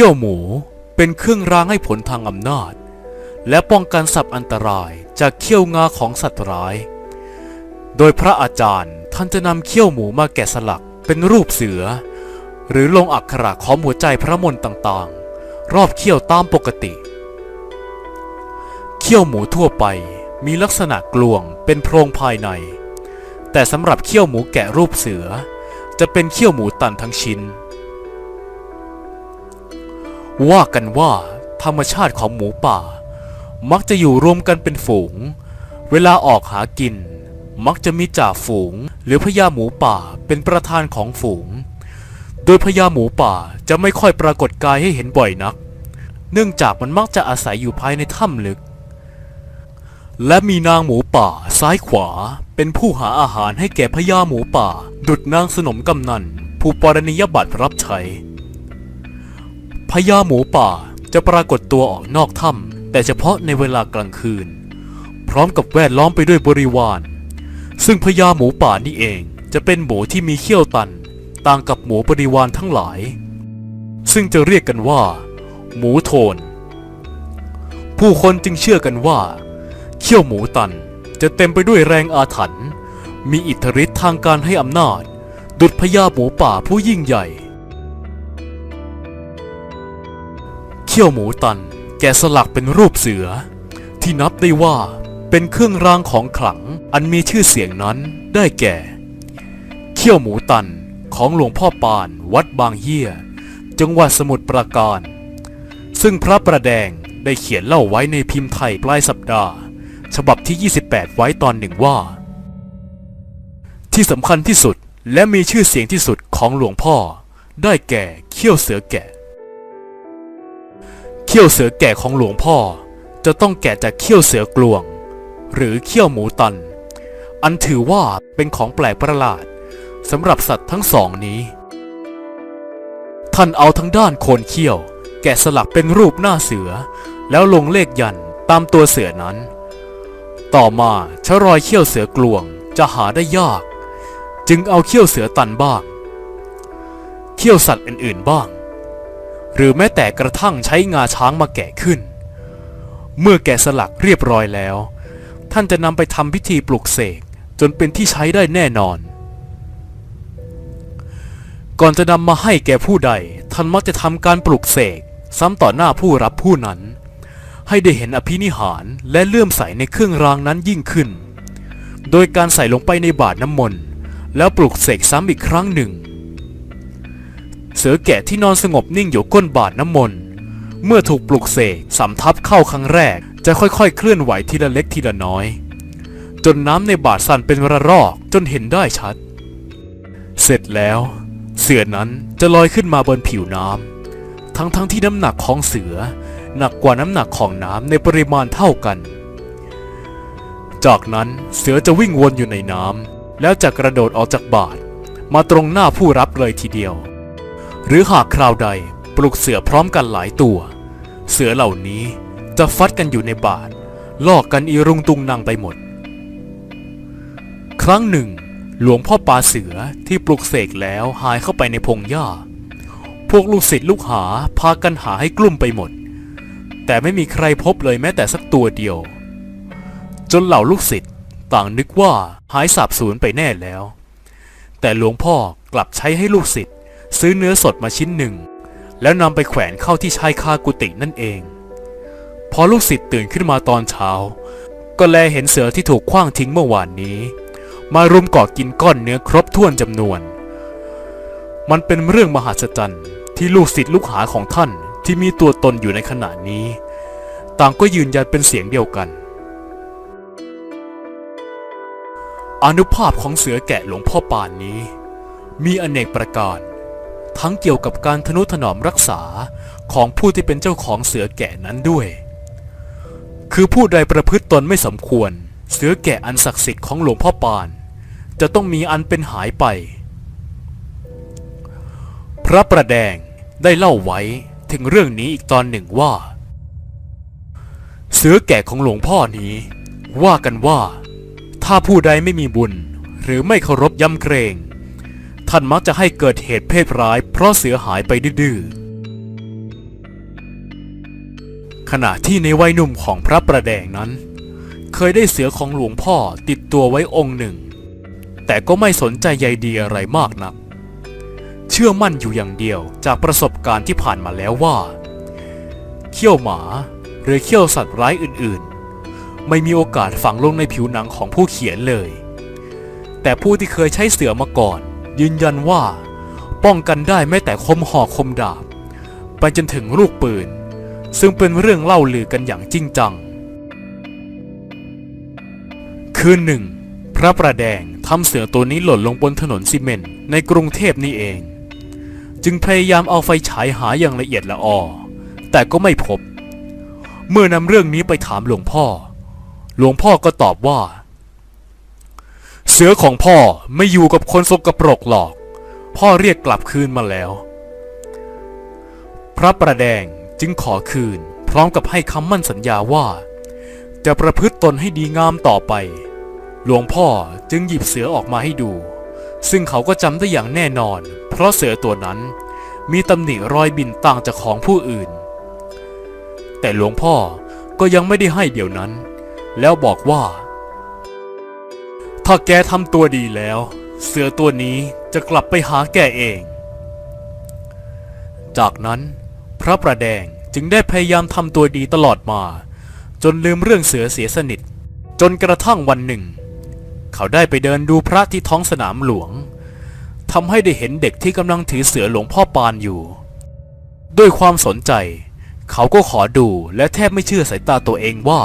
ขี้ยวหมูเป็นเครื่องรางให้ผลทางอำนาจ และป้องกันสัตว์อันตรายจากเขี้ยวงาของสัตว์ร้าย โดยพระอาจารย์ท่านจะนำเขี้ยวหมูมาแกะสลักเป็นรูปเสือ หรือลงอักขระของหัวใจพระมนต์ต่างๆ รอบเขี้ยวตามปกติ เขี้ยวหมูทั่วไปมีลักษณะกลวงเป็นโพรงภายใน แต่สำหรับเขี้ยวหมูแกะรูปเสือ จะเป็นเขี้ยวหมูตันทั้งชิ้น ว่ากันว่าธรรมชาติของหมูป่า มักจะอยู่รวมกันเป็นฝูง เวลาออกหากิน มักจะมีจ่าฝูง หรือพญาหมูป่าเป็นประธานของฝูง โดยพญาหมูป่าจะไม่ค่อยปรากฏกายให้เห็นบ่อยนัก เนื่องจากมันมักจะอาศัยอยู่ภายในถ้ำลึก และมีนางหมูป่าซ้ายขวา เป็นผู้หาอาหารให้แก่พญาหมูป่า ดุดนางสนมกำนันผู้ปรณิยบัตรรับใช้ พญาหมูป่าจะปรากฏตัวออกนอกถ้ำแต่เฉพาะในเวลากลางคืน พร้อมกับแวดล้อมไปด้วยบริวาร ซึ่งพญาหมูป่านี่เองจะเป็นหมูที่มีเขี้ยวตัน ต่างกับหมูบริวารทั้งหลาย ซึ่งจะเรียกกันว่า หมูโทน ผู้คนจึงเชื่อกันว่า เขี้ยวหมูตันจะเต็มไปด้วยแรงอาถรรพ์มีอิทธิฤทธิ์ทางการให้อำนาจ ดุจพญาหมูป่าผู้ยิ่งใหญ่ ขี้ยวหมูตัน แกะสลักเป็นรูปเสือ ที่นับได้ว่าเป็นเครื่องรางของขลังอันมีชื่อเสียงนั้นได้แก่ เขี้ยวหมูตันของหลวงพ่อปาน วัดบางเฮียจังหวัดสมุทรปราการ ซึ่งพระประแดงได้เขียนเล่าไว้ในพิมพ์ไทยปลายสัปดาห์ ฉบับที่ 28 ไว้ตอนหนึ่งว่า ที่สำคัญที่สุดและมีชื่อเสียงที่สุดของหลวงพ่อ ได้แก่เขี้ยวเสือแกะ เขี้ยวเสือแกะของหลวงพ่อ จะต้องแกะจากเขี้ยวเสือกลวง หรือเขี้ยวหมูตัน อันถือว่าเป็นของแปลกประหลาดสำหรับสัตว์ทั้งสองนี้ ท่านเอาทั้งด้านโคนเขี้ยว แกะสลักเป็นรูปหน้าเสือ แล้วลงเลขยันต์ตามตัวเสือนั้น ต่อมาชะรอยเขี้ยวเสือกลวงจะหาได้ยาก จึงเอาเขี้ยวเสือตันบ้าง เขี้ยวสัตว์อื่นๆบ้าง หรือแม้แต่กระทั่งใช้งาช้างมาแกะขึ้น เมื่อแกะสลักเรียบร้อยแล้ว ท่านจะนำไปทำพิธีปลุกเสกจนเป็นที่ใช้ได้แน่นอน ก่อนจะนำมาให้แก่ผู้ใด ท่านมักจะทำการปลุกเสกซ้ำต่อหน้าผู้รับผู้นั้น ให้ได้เห็นอภินิหารและเลื่อมใสในเครื่องรางนั้นยิ่งขึ้น โดยการใส่ลงไปในบาตรน้ำมนต์แล้วปลุกเสกซ้ำอีกครั้งหนึ่ง เสือแกะที่นอนสงบนิ่งอยู่ก้นบาตรน้ำมนต์ เมื่อถูกปลุกเสกสำทับเข้าครั้งแรก จะค่อยๆ เคลื่อนไหวทีละเล็กทีละน้อย จนน้ำในบาตรสั่นเป็นระรอกจนเห็นได้ชัด เสร็จแล้ว เสือนั้นจะลอยขึ้นมาบนผิวน้ำทั้งๆทที่น้ำหนักของเสือหนักกว่าน้ำหนักของน้ำในปริมาณเท่ากัน จากนั้นเสือจะวิ่งวนอยู่ในน้ำแล้วจะกระโดดออกจากบาตรมาตรงหน้าผู้รับเลยทีเดียว หรือหากคราวใดปลุกเสือพร้อมกันหลายตัว เสือเหล่านี้จะฟัดกันอยู่ในบาตรลอกกันอีรุงตุงนางไปหมด ครั้งหนึ่ง หลวงพ่อปาเสือที่ปลุกเสกแล้วหายเข้าไปในพงหญ้า พวกลูกศิษย์ลูกหาพากันหาให้กลุ่มไปหมด แต่ไม่มีใครพบเลยแม้แต่สักตัวเดียว จนเหล่าลูกศิษย์ต่างนึกว่าหายสาบสูญไปแน่แล้ว แต่หลวงพ่อกลับใช้ให้ลูกศิษย์ ซื้อเนื้อสดมาชิ้นหนึ่ง แล้วนำไปแขวนเข้าที่ชายคากุฏินั่นเอง พอลูกศิษย์ตื่นขึ้นมาตอนเช้า ก็แลเห็นเสือที่ถูกขว้างทิ้งเมื่อวานนี้ มารุมกาะกินก้อนเนื้อครบถ้วนจำนวน มันเป็นเรื่องมหัศจรรย์ที่ลูกศิษย์ลูกหาของท่านที่มีตัวตนอยู่ในขณะนี้ ต่างก็ยืนยันเป็นเสียงเดียวกัน อนุภาพของเสือแกะหลวงพ่อปานนี้ มีอเนกประการ ทั้งเกี่ยวกับการทนุถนอมรักษาของผู้ที่เป็นเจ้าของเสือแกะนั้นด้วย คือผู้ใดประพฤติตนไม่สมควร เสือแกะอันศักดิ์สิทธิ์ของหลวงพ่อปาน จะต้องมีอันเป็นหายไป พระประแดงได้เล่าไว้ถึงเรื่องนี้อีกตอนหนึ่งว่า เสือแกะของหลวงพ่อนี้ ว่ากันว่า ถ้าผู้ใดไม่มีบุญ หรือไม่เคารพยำเกรง ท่านมักจะให้เกิดเหตุเพศร้ายเพราะเสือหายไปดื้อขณะที่ในวัยหนุ่มของพระประแดงนั้น เคยได้เสือของหลวงพ่อติดตัวไว้องค์หนึ่ง แต่ก็ไม่สนใจใยดีอะไรมากนัก เชื่อมั่นอยู่อย่างเดียวจากประสบการณ์ที่ผ่านมาแล้วว่า เขี้ยวหมาหรือเขี้ยวสัตว์ร้ายอื่นๆ ไม่มีโอกาสฝังลงในผิวหนังของผู้เขียนเลย แต่ผู้ที่เคยใช้เสือมาก่อน ยืนยันว่า ป้องกันได้แม้แต่คมหอกคมดาบ ไปจนถึงลูกปืน ซึ่งเป็นเรื่องเล่าลือกันอย่างจริงจัง คืนหนึ่ง พระประแดงทำเสือตัวนี้หล่นลงบนถนนซีเมนต์ในกรุงเทพนี่เอง จึงพยายามเอาไฟฉายหาอย่างละเอียดละออ แต่ก็ไม่พบ เมื่อนำเรื่องนี้ไปถามหลวงพ่อ หลวงพ่อก็ตอบว่า สือของพ่อไม่อยู่กับคนสกปรกหรอก พ่อเรียกกลับคืนมาแล้ว พระประแดงจึงขอคืน พร้อมกับให้คำมั่นสัญญาว่า จะประพฤติตนให้ดีงามต่อไป หลวงพ่อจึงหยิบเสือออกมาให้ดู ซึ่งเขาก็จำได้อย่างแน่นอน เพราะเสือตัวนั้นมีตำหนิรอยบินต่างจากของผู้อื่น แต่หลวงพ่อก็ยังไม่ได้ให้เดี๋ยวนั้น แล้วบอกว่า ถ้าแกทำตัวดีแล้ว เสือตัวนี้จะกลับไปหาแกเอง จากนั้นพระประแดงจึงได้พยายามทำตัวดีตลอดมา จนลืมเรื่องเสือเสียสนิท จนกระทั่งวันหนึ่ง เขาได้ไปเดินดูพระที่ท้องสนามหลวงทำให้ได้เห็นเด็กที่กำลังถือเสือหลวงพ่อปานอยู่ ด้วยความสนใจ เขาก็ขอดูและแทบไม่เชื่อสายตาตัวเองว่า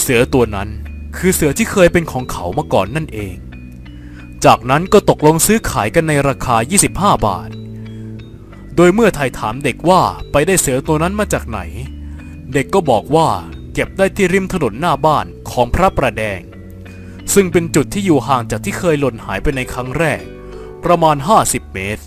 เสือตัวนั้น คือเสือที่เคยเป็นของเขามาก่อนนั่นเอง จากนั้นก็ตกลงซื้อขายกันในราคา 25 บาท โดยเมื่อไทยถามเด็กว่าไปได้เสือตัวนั้นมาจากไหน เด็กก็บอกว่าเก็บได้ที่ริมถนนหน้าบ้านของพระประแดง ซึ่งเป็นจุดที่อยู่ห่างจากที่เคยหล่นหายไปในครั้งแรก ประมาณ 50 เมตร